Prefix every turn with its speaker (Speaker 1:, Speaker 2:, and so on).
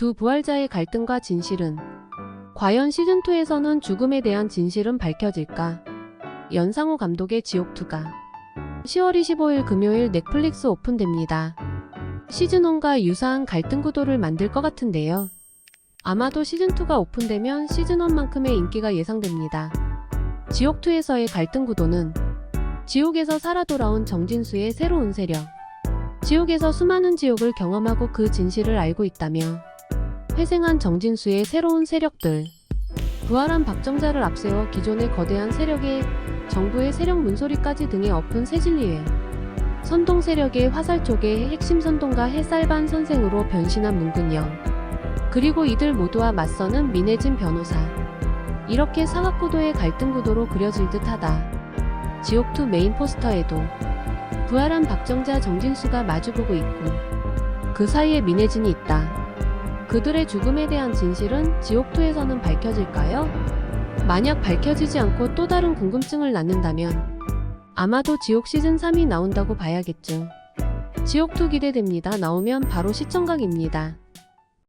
Speaker 1: 두 부활자의 갈등과 진실은 과연 시즌2에서는 죽음에 대한 진실은 밝혀질까? 연상호 감독의 지옥2가 10월 25일 금요일 넷플릭스 오픈됩니다. 시즌1과 유사한 갈등 구도를 만들 것 같은데요. 아마도 시즌2가 오픈되면 시즌1만큼의 인기가 예상됩니다. 지옥2에서의 갈등 구도는 지옥에서 살아 돌아온 정진수의 새로운 세력. 지옥에서 수많은 지옥을 경험하고 그 진실을 알고 있다며 회생한 정진수의 새로운 세력들. 부활한 박정자를 앞세워 기존의 거대한 세력의 정부의 세력 문소리까지 등에 엎은 새진리회. 선동 세력의 화살 쪽의 핵심 선동가 해쌀반 선생으로 변신한 문근영. 그리고 이들 모두와 맞서는 민혜진 변호사. 이렇게 사각구도의 갈등 구도로 그려질 듯하다. 지옥2 메인 포스터에도 부활한 박정자 정진수가 마주보고 있고 그 사이에 민혜진이 있다. 그들의 죽음에 대한 진실은 지옥2에서는 밝혀질까요? 만약 밝혀지지 않고 또 다른 궁금증을 낳는다면 아마도 지옥 시즌 3이 나온다고 봐야겠죠. 지옥2 기대됩니다. 나오면 바로 시청각입니다.